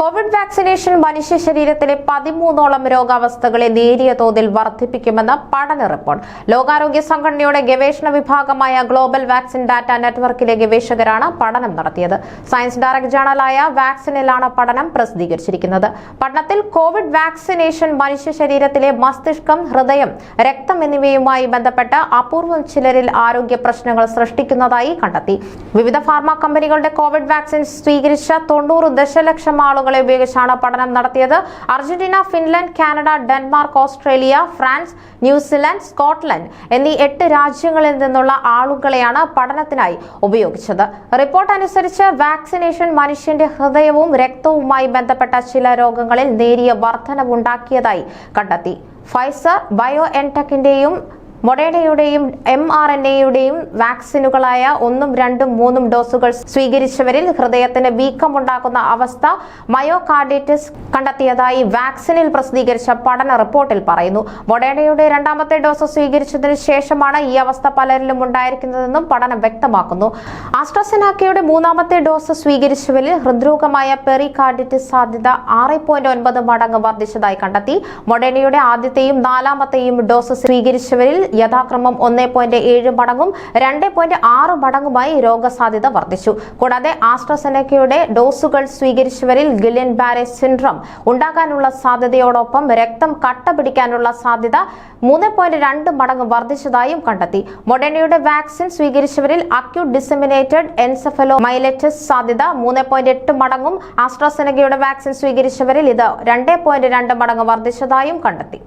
Covid vaccination മനുഷ്യ ശരീരത്തിലെ പതിമൂന്നോളം രോഗാവസ്ഥകളെ നേരിയ തോതിൽ വർദ്ധിപ്പിക്കുമെന്ന് പഠന റിപ്പോർട്ട്. ലോകാരോഗ്യ സംഘടനയുടെ ഗവേഷണ വിഭാഗമായ ഗ്ലോബൽ വാക്സിൻ ഡാറ്റ നെറ്റ്വർക്കിലെ ഗവേഷകരാണ് പഠനം നടത്തിയത്. സയൻസ് ഡയറക്ട് ജേണലായ വാക്സിനിലാണ് പഠനം പ്രസിദ്ധീകരിച്ചിരിക്കുന്നത്. പഠനത്തിൽ കോവിഡ് വാക്സിനേഷൻ മനുഷ്യ ശരീരത്തിലെ മസ്തിഷ്കം ഹൃദയം രക്തം എന്നിവയുമായി ബന്ധപ്പെട്ട് അപൂർവം ചിലരിൽ ആരോഗ്യ പ്രശ്നങ്ങൾ സൃഷ്ടിക്കുന്നതായി കണ്ടെത്തി. വിവിധ ഫാർമ കമ്പനികളുടെ കോവിഡ് വാക്സിൻ സ്വീകരിച്ച തൊണ്ണൂറ് ദശലക്ഷം ആളുകളെ ഉപയോഗിച്ചാണ് പഠനം നടത്തിയത്. Argentina Finland Canada Denmark Australia France New Zealand Scotland എന്നീ എട്ട് രാജ്യങ്ങളിൽ നിന്നുള്ള ആളുകളെയാണ് പഠനത്തിനായി ഉപയോഗിച്ചത്. റിപ്പോർട്ട് അനുസരിച്ച് വാക്സിനേഷൻ മനുഷ്യന്റെ ഹൃദയവും രക്തവുമായി ബന്ധപ്പെട്ട ചില രോഗങ്ങളിൽ നേരിയ വർധനവുണ്ടാക്കിയതായി കണ്ടെത്തി. ഫൈസർ ബയോ എൻടെക്കിന്റെയും മൊഡേണയുടെയും എം ആർ എൻ എയുടെയും വാക്സിനുകളായ ഒന്നും രണ്ടും മൂന്നും ഡോസുകൾ സ്വീകരിച്ചവരിൽ ഹൃദയത്തിന് വീക്കമുണ്ടാക്കുന്ന അവസ്ഥ മയോകാർഡിറ്റിസ് കണ്ടെത്തിയതായി വാക്സിനിൽ പ്രസിദ്ധീകരിച്ച പഠന റിപ്പോർട്ടിൽ പറയുന്നു. മൊഡേണയുടെ രണ്ടാമത്തെ ഡോസ് സ്വീകരിച്ചതിന് ശേഷമാണ് ഈ അവസ്ഥ പലരിലും ഉണ്ടായിരിക്കുന്നതെന്നും പഠനം വ്യക്തമാക്കുന്നു. ആസ്ട്രസെനാക്കയുടെ മൂന്നാമത്തെ ഡോസ് സ്വീകരിച്ചവരിൽ ഹൃദ്രോഗമായ പെറികാർഡിറ്റിസ് സാധ്യത ആറ് പോയിന്റ് ഒൻപത് മടങ്ങ് വർദ്ധിച്ചതായി കണ്ടെത്തി. മൊഡേണയുടെ ആദ്യത്തെയും നാലാമത്തെയും ഡോസ് സ്വീകരിച്ചവരിൽ യഥാക്രമം ഒന്നേ പോയിന്റ് ഏഴ് മടങ്ങും രണ്ട് പോയിന്റ് ആറ് മടങ്ങുമായി രോഗസാധ്യത വർദ്ധിച്ചു. കൂടാതെ ആസ്ട്രസെനക്കയുടെ ഡോസുകൾ സ്വീകരിച്ചവരിൽ ഗിലിയൻ ബാരെ സിൻഡ്രം ഉണ്ടാകാനുള്ള സാധ്യതയോടൊപ്പം രക്തം കട്ട പിടിക്കാനുള്ള സാധ്യത മൂന്ന് പോയിന്റ് രണ്ട് മടങ്ങ് വർദ്ധിച്ചതായും കണ്ടെത്തി. മൊഡേണയുടെ വാക്സിൻ സ്വീകരിച്ചവരിൽ അക്യൂട്ട് ഡിസെമിനേറ്റഡ് എൻസെഫലോ മൈലറ്റസ് സാധ്യത മൂന്ന് പോയിന്റ് എട്ട് മടങ്ങും ആസ്ട്രസെനക്കയുടെ വാക്സിൻ സ്വീകരിച്ചവരിൽ ഇത് രണ്ട് പോയിന്റ് രണ്ട് മടങ്ങ് വർദ്ധിച്ചതായും കണ്ടെത്തി.